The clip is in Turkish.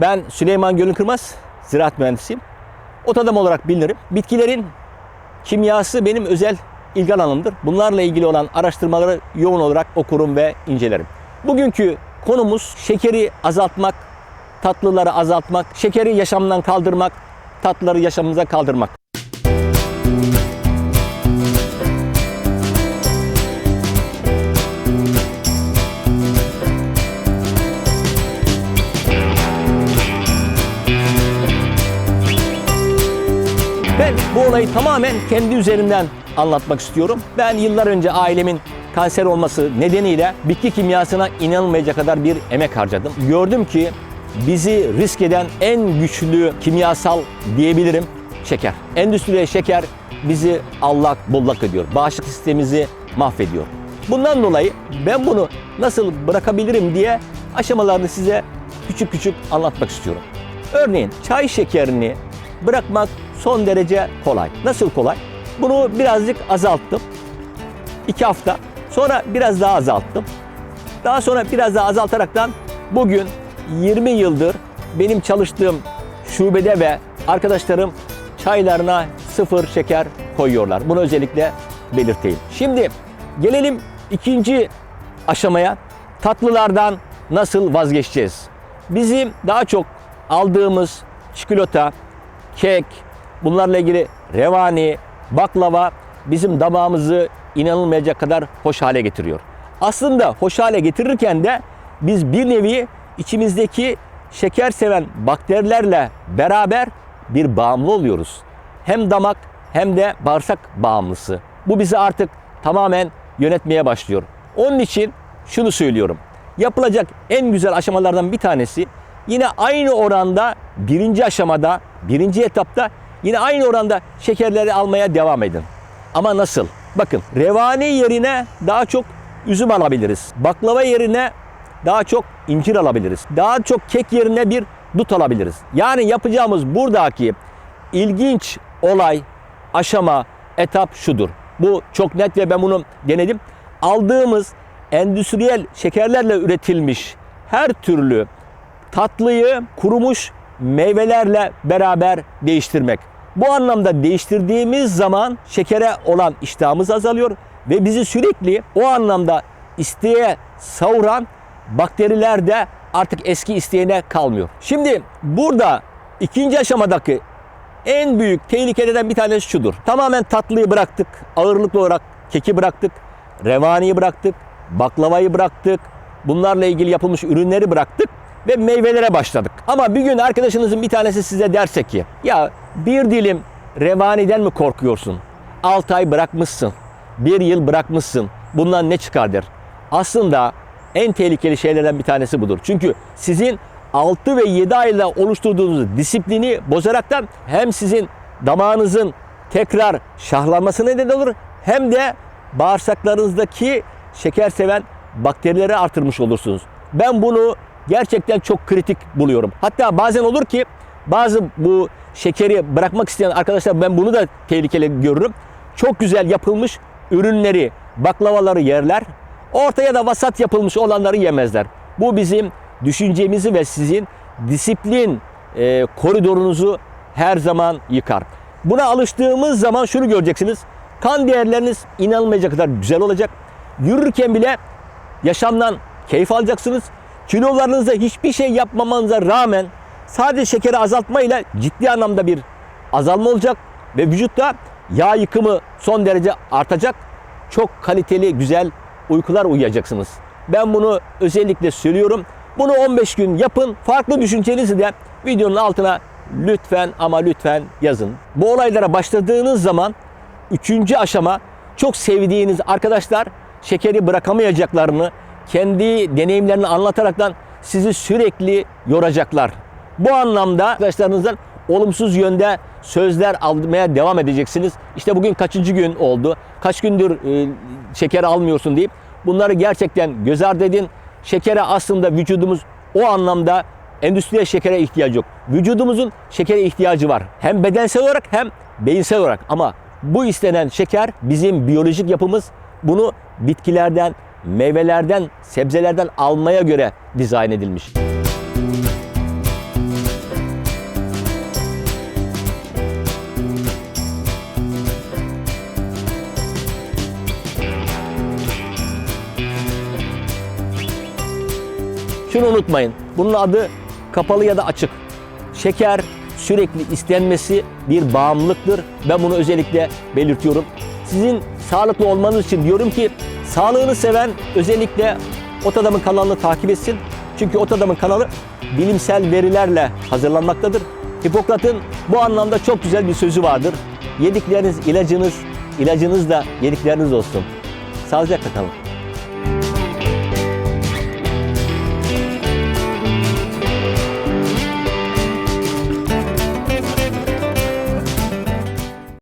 Ben Süleyman Gölün Kırmaz, ziraat mühendisiyim. Ot adam olarak bilinirim. Bitkilerin kimyası benim özel ilgi alanımdır. Bunlarla ilgili olan araştırmaları yoğun olarak okurum ve incelerim. Bugünkü konumuz şekeri azaltmak, tatlıları azaltmak, şekeri yaşamdan kaldırmak, tatlıları yaşamımıza kaldırmak. Ben bu olayı tamamen kendi üzerimden anlatmak istiyorum. Ben yıllar önce ailemin kanser olması nedeniyle bitki kimyasına inanılmayacak kadar bir emek harcadım. Gördüm ki bizi risk eden en güçlü kimyasal diyebilirim şeker. Endüstriyel şeker bizi allak bullak ediyor. Bağışıklık sistemimizi mahvediyor. Bundan dolayı ben bunu nasıl bırakabilirim diye aşamalarını size küçük küçük anlatmak istiyorum. Örneğin çay şekerini bırakmak son derece kolay. Nasıl kolay? Bunu birazcık azalttım. 2 hafta. Sonra biraz daha azalttım. Daha sonra biraz daha azaltaraktan bugün 20 yıldır benim çalıştığım şubede ve arkadaşlarım çaylarına sıfır şeker koyuyorlar. Bunu özellikle belirteyim. Şimdi gelelim ikinci aşamaya. Tatlılardan nasıl vazgeçeceğiz? Bizim daha çok aldığımız çikolata, kek, bunlarla ilgili revani, baklava bizim damağımızı inanılmayacak kadar hoş hale getiriyor. Aslında hoş hale getirirken de biz bir nevi içimizdeki şeker seven bakterilerle beraber bir bağımlı oluyoruz. Hem damak hem de bağırsak bağımlısı. Bu bizi artık tamamen yönetmeye başlıyor. Onun için şunu söylüyorum. Yapılacak en güzel aşamalardan bir tanesi yine aynı oranda birinci aşamada, birinci etapta yine aynı oranda şekerleri almaya devam edin. Ama nasıl? Bakın revani yerine daha çok üzüm alabiliriz. Baklava yerine daha çok incir alabiliriz. Daha çok kek yerine bir dut alabiliriz. Yani yapacağımız buradaki ilginç olay, aşama, etap şudur. Bu çok net ve ben bunu denedim. Aldığımız endüstriyel şekerlerle üretilmiş her türlü tatlıyı kurumuş meyvelerle beraber değiştirmek. Bu anlamda değiştirdiğimiz zaman şekere olan iştahımız azalıyor ve bizi sürekli o anlamda isteğe savuran bakteriler de artık eski isteğine kalmıyor. Şimdi burada ikinci aşamadaki en büyük tehlikelerden bir tanesi şudur. Tamamen tatlıyı bıraktık. Ağırlıklı olarak keki bıraktık. Revaniyi bıraktık. Baklavayı bıraktık. Bunlarla ilgili yapılmış ürünleri bıraktık ve meyvelere başladık. Ama bir gün arkadaşınızın bir tanesi size derse ki ya bir dilim revaniden mi korkuyorsun? 6 ay bırakmışsın. Bir yıl bırakmışsın. Bundan ne çıkar der. Aslında en tehlikeli şeylerden bir tanesi budur. Çünkü sizin 6 ve 7 ayla oluşturduğunuz disiplini bozaraktan hem sizin damağınızın tekrar şahlanmasına neden olur hem de bağırsaklarınızdaki şeker seven bakterileri artırmış olursunuz. Ben bunu gerçekten çok kritik buluyorum. Hatta bazen olur ki bazı bu şekeri bırakmak isteyen arkadaşlar ben bunu da tehlikeli görürüm. Çok güzel yapılmış ürünleri, baklavaları yerler. Ortaya da vasat yapılmış olanları yemezler. Bu bizim düşüncemizi ve sizin disiplin e, koridorunuzu her zaman yıkar. Buna alıştığımız zaman şunu göreceksiniz. Kan değerleriniz inanılmayacak kadar güzel olacak. Yürürken bile yaşamdan keyif alacaksınız. Kilolarınızda hiçbir şey yapmamanıza rağmen sadece şekeri azaltmayla ciddi anlamda bir azalma olacak ve vücutta yağ yıkımı son derece artacak. Çok kaliteli, güzel uykular uyuyacaksınız. Ben bunu özellikle söylüyorum. Bunu 15 gün yapın. Farklı düşüncenizi de videonun altına lütfen ama lütfen yazın. Bu olaylara başladığınız zaman üçüncü aşama çok sevdiğiniz arkadaşlar şekeri bırakamayacaklarını kendi deneyimlerini anlataraktan sizi sürekli yoracaklar. Bu anlamda arkadaşlarınızdan olumsuz yönde sözler almaya devam edeceksiniz. İşte bugün kaçıncı gün oldu? Kaç gündür e, şeker almıyorsun deyip bunları gerçekten göz ardı edin. Şekere aslında vücudumuz o anlamda endüstriyel şekere ihtiyacı yok. Vücudumuzun şekere ihtiyacı var. Hem bedensel olarak hem beyinsel olarak ama bu istenen şeker bizim biyolojik yapımız bunu bitkilerden, meyvelerden, sebzelerden almaya göre dizayn edilmiş. Şunu unutmayın. Bunun adı kapalı ya da açık. Şeker sürekli istenmesi bir bağımlılıktır. Ben bunu özellikle belirtiyorum. Sizin sağlıklı olmanız için diyorum ki sağlığını seven özellikle Ot Adam'ın kanalını takip etsin. Çünkü Ot Adam'ın kanalı bilimsel verilerle hazırlanmaktadır. Hipokrat'ın bu anlamda çok güzel bir sözü vardır. Yedikleriniz ilacınız, ilacınız da yedikleriniz olsun. Sağlıcakla kalın.